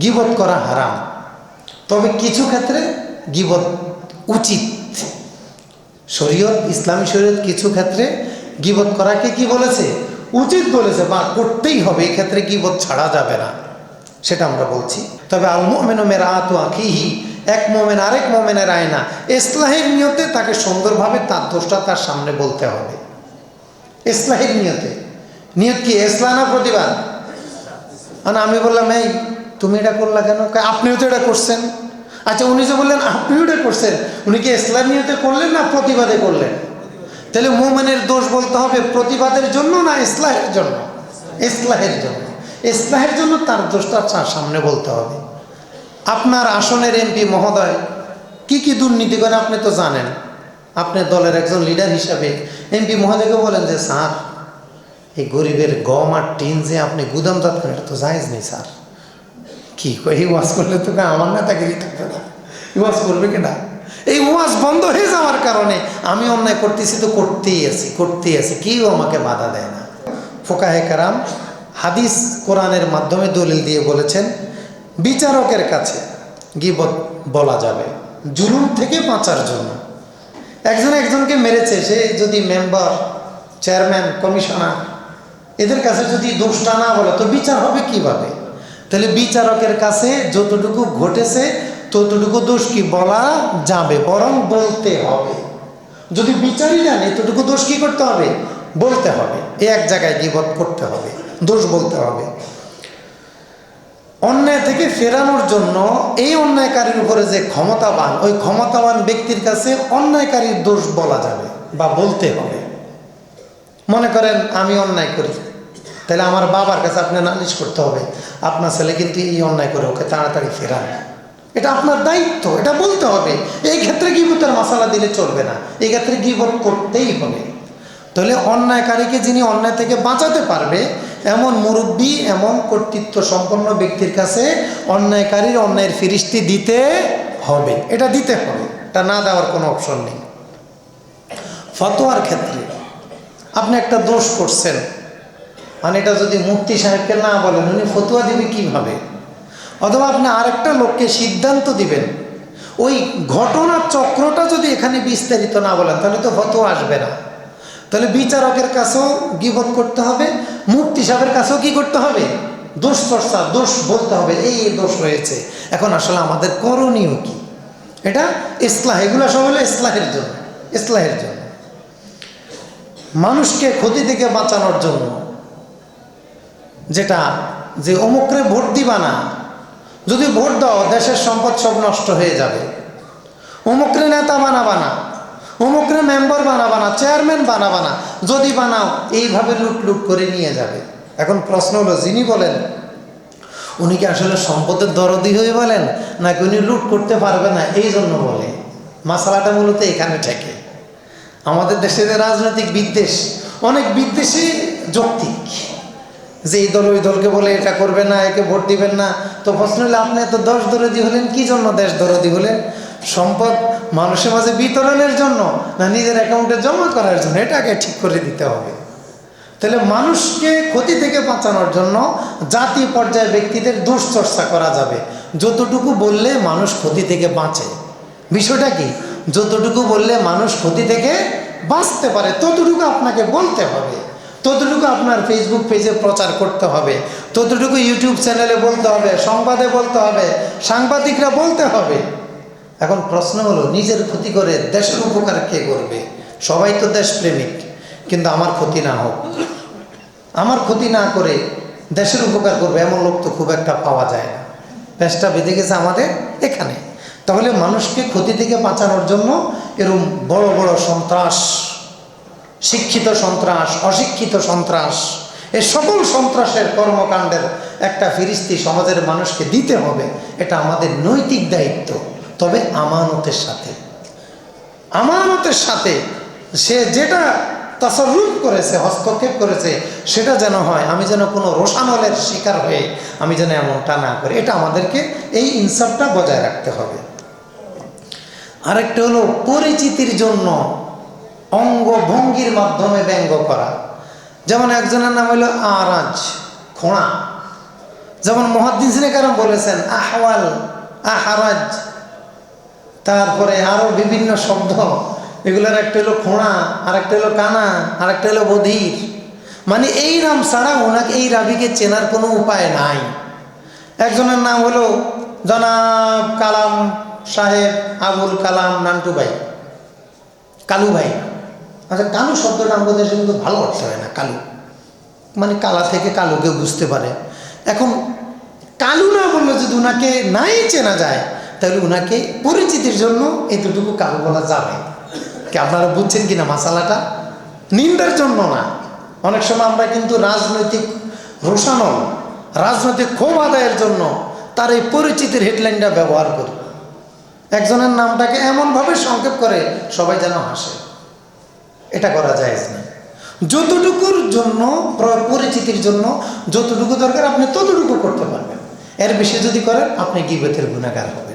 গিবত করা হারাম। তবে কিছু ক্ষেত্রে গিবত উচিত। শরীয়ত, ইসলামী শরীয়ত কিছু ক্ষেত্রে গিবত করাকে কি বলেছে? উচিত বলেছে। বা করতেই হবে এই ক্ষেত্রে গিবত ছাড়া যাবে না। সেটা আমরা বলছি। তবে আল মোমেন মেরা আতু আখিহি, এক মোমেন আরেক মোমেনের আয়না। ইসলাহের নিয়তে তাকে সুন্দরভাবে তার দোষটা তার সামনে বলতে হবে। ইসলাহের নিয়তে। নিয়ত কি? ইসলাহ না প্রতিবাদ? মানে আমি বললাম, এই তুমি এটা করলা কেন? আপনিও তো এটা করছেন। আচ্ছা উনি যে বললেন, আপনিও এটা করছেন। উনি কি ইসলাম নিয়তে করলেন না প্রতিবাদে করলেন? তাহলে মোমেনের দোষ বলতে হবে প্রতিবাদের জন্য না ইসলাহের জন্য? ইসলাহের জন্য। ইসলাহের জন্য তার দোষটা তার সামনে বলতে হবে। আপনার আসনের এমপি মহোদয়, কি কি দুর্নীতি করে আপনি তো জানেন। আপনি দলের একজন লিডার হিসাবে এমপি মহোদয়কে বলেন যে, স্যার, এই গরিবের গম আর টিন যে আপনি গুদামজাত করেন, এটা তো জায়েজ নেই, স্যার। কি? এই ওয়াজ করলে তো আমার নেতাগিরি থাকবে না। ওয়াজ করবে কিনা? এই ওয়াজ বন্ধ হয়ে যাওয়ার কারণে আমি অন্যায় করতেছি তো করতেই আছি করতেই আছি। কেউ আমাকে বাধা দেয় না। ফোকাহে কারাম হাদিস কোরআনের মাধ্যমে দলিল দিয়ে বলেছেন, বিচারকের কাছে গিবত বলা যাবে, জুলুম থেকে বাঁচার জন্য। একজন একজনকে মেরেছে, সে যদি মেম্বার, চেয়ারম্যান, কমিশনার, এদের কাছে যদি দোষটা না বলে, তো বিচার হবে কীভাবে? তাহলে বিচারকের কাছে যতটুকু ঘটেছে, ততটুকু দোষ কি বলা যাবে? বরং বলতে হবে। যদি বিচারই জান এতটুকু দোষ কি করতে হবে? বলতে হবে। এক জায়গায় গিবত করতে হবে। দোষ বলতে হবে। অন্যায় থেকে ফেরানোর জন্য এই অন্যায়কারীর উপরে যে ক্ষমতাবান, ওই ক্ষমতাবান ব্যক্তির কাছে অন্যায়কারীর দোষ বলা যাবে বা বলতে হবে। মনে করেন, আমি অন্যায় করি। তাহলে আমার বাবার কাছে আপনি নালিশ করতে হবে, আপনার ছেলে কিন্তু এই অন্যায় করে ওকে তাড়াতাড়ি ফেরান। এটা আপনার দায়িত্ব, এটা বলতে হবে। এই ক্ষেত্রে গিবতের মশালা দিলে চলবে না, এই ক্ষেত্রে গিবত করতেই হবে। তাহলে অন্যায়কারীকে যিনি অন্যায় থেকে বাঁচাতে পারবে, এমন মুরব্বী, এমন কর্তৃত্ব সম্পন্ন ব্যক্তির কাছে অন্যায়কারীর অন্যায়ের ফিরিস্তি দিতে হবে। এটা দিতে হবে, এটা না দেওয়ার কোনো অপশন নেই। ফতোয়ার ক্ষেত্রে আপনি একটা দোষ করছেন। মানে এটা যদি মুফতি সাহেবকে না বলেন, উনি ফতুয়া দিবে কীভাবে? অথবা আপনি আরেকটা লোককে সিদ্ধান্ত দিবেন, ওই ঘটনার চক্রটা যদি এখানে বিস্তারিত না বলেন, তাহলে তো ফতোয়া আসবে না। তাহলে বিচারকের কাছেও গিবত করতে হবে, মুফতি সাহেবের কাছেও কি করতে হবে? দোষ চর্চা দোষ বলতে হবে, এই দোষ হয়েছে এখন আসলে আমাদের করণীয় কি? এটা ইসলাহ, এগুলো সব হলো ইসলাহের জন্য ইসলাহের জন্য। মানুষকে ক্ষতি থেকে বাঁচানোর জন্য। যেটা যে অমুকরে ভোট দিবা না যদি ভোট দাও, দেশের সম্পদ সব নষ্ট হয়ে যাবে। অমুকরে নেতা বানাবা না অমুকরে মেম্বার বানাবা না চেয়ারম্যান বানাবা না যদি বানাও, এইভাবে লুট লুট করে নিয়ে যাবে। এখন প্রশ্ন হলো, যিনি বলেন, উনি কি আসলে সম্পদের দরদি হয়ে বলেন, নাকি উনি লুট করতে পারবে না, এই জন্য বলে? মশালাটা মূলত এখানে ঠেকে আমাদের দেশের রাজনৈতিক বিদ্বেষ, অনেক বিদ্বেষই যৌক্তিক। যে এই দল, ওই দলকে বলে এটা করবে না, একে ভোট দিবেন না। তো প্রশ্ন হলে, আপনি এত দশ দরদি হলেন, কি জন্য দেশ দরদি হলেন? সম্পদ মানুষের মাঝে বিতরণের জন্য না নিজের অ্যাকাউন্টে জমা করার জন্য? এটাকে ঠিক করে দিতে হবে। তাহলে মানুষকে ক্ষতি থেকে বাঁচানোর জন্য জাতি পর্যায়ে ব্যক্তিদের দুশ্চর্চা করা যাবে। যতটুকু বললে মানুষ ক্ষতি থেকে বাঁচে। বিষয়টা কি? যতটুকু বললে মানুষ ক্ষতি থেকে বাঁচতে পারে, ততটুকু আপনাকে বলতে হবে। ততটুকু আপনার ফেসবুক পেজে প্রচার করতে হবে। ততটুকু ইউটিউব চ্যানেলে বলতে হবে, সংবাদে বলতে হবে, সাংবাদিকরা বলতে হবে। এখন প্রশ্ন হলো, নিজের ক্ষতি করে দেশের উপকার কে করবে? সবাই তো দেশপ্রেমিক, কিন্তু আমার ক্ষতি না হোক। আমার ক্ষতি না করে দেশের উপকার করবে এমন লোক তো খুব একটা পাওয়া যায় না। দেশটা বেঁধে গেছে আমাদের এখানে। তাহলে মানুষকে ক্ষতি থেকে বাঁচানোর জন্য এরকম বড় বড় সন্ত্রাস শিক্ষিত সন্ত্রাস, অশিক্ষিত সন্ত্রাস, এ সকল সন্ত্রাসের কর্মকাণ্ডের একটা ফিরিস্তি সমাজের মানুষকে দিতে হবে। এটা আমাদের নৈতিক দায়িত্ব। তবে আমানতের সাথে। আমানতের সাথে সে যেটা তাসরুফ করেছে, হস্তক্ষেপ করেছে, সেটা যেন হয়, আমি যেন কোনো রোশানলের শিকার হয়ে আমি যেন এমনটা না করি। এটা আমাদেরকে এই ইনসাফটা বজায় রাখতে হবে। আরেকটা হলো পরিচিতির জন্য অঙ্গভঙ্গির মাধ্যমে ব্যঙ্গ করা। যেমন একজনের নাম হলো আরাজ, খোঁড়া। যেমন মহাদ্দিন কারণ বলেছেন, আহওয়াল আহারাজ। তারপরে আরও বিভিন্ন শব্দ। এগুলোর একটা হলো খোঁড়া আর একটা হলো কানা আর একটা হলো বধির। মানে এই নাম ছাড়া ওনাকে, এই রাবিকে চেনার কোনো উপায় নাই। একজনের নাম হলো জনাব কালাম সাহেব আবুল কালাম নান্টু ভাই, কালু ভাই। আচ্ছা কালু শব্দটা আমাদের দেশে কিন্তু ভালো অর্থ হয় না, কালু। মানে কালা থেকে কালুকে বুঝতে পারে। এখন, কালু না বললে যদি ওনাকে নাই চেনা যায়, তাহলে ওনাকে পরিচিতির জন্য এতটুকু কালু বলা যাবে। কি আপনারা বুঝছেন কিনা মশালাটা নিন্দার জন্য না। অনেক সময় আমরা কিন্তু রাজনৈতিক রোষানল, রাজনৈতিক ক্ষোভ আদায়ের জন্য তার এই পরিচিতির হেডলাইনটা ব্যবহার করি। একজনের নামটাকে এমনভাবে সংক্ষেপ করে সবাই যেন হাসে। এটা করা যায় না। যতটুকুর জন্য পরিচিতির জন্য যতটুকু দরকার আপনি ততটুকু করতে পারবেন। এর বেশি যদি করেন, আপনি গিবতের গুণাগার হবে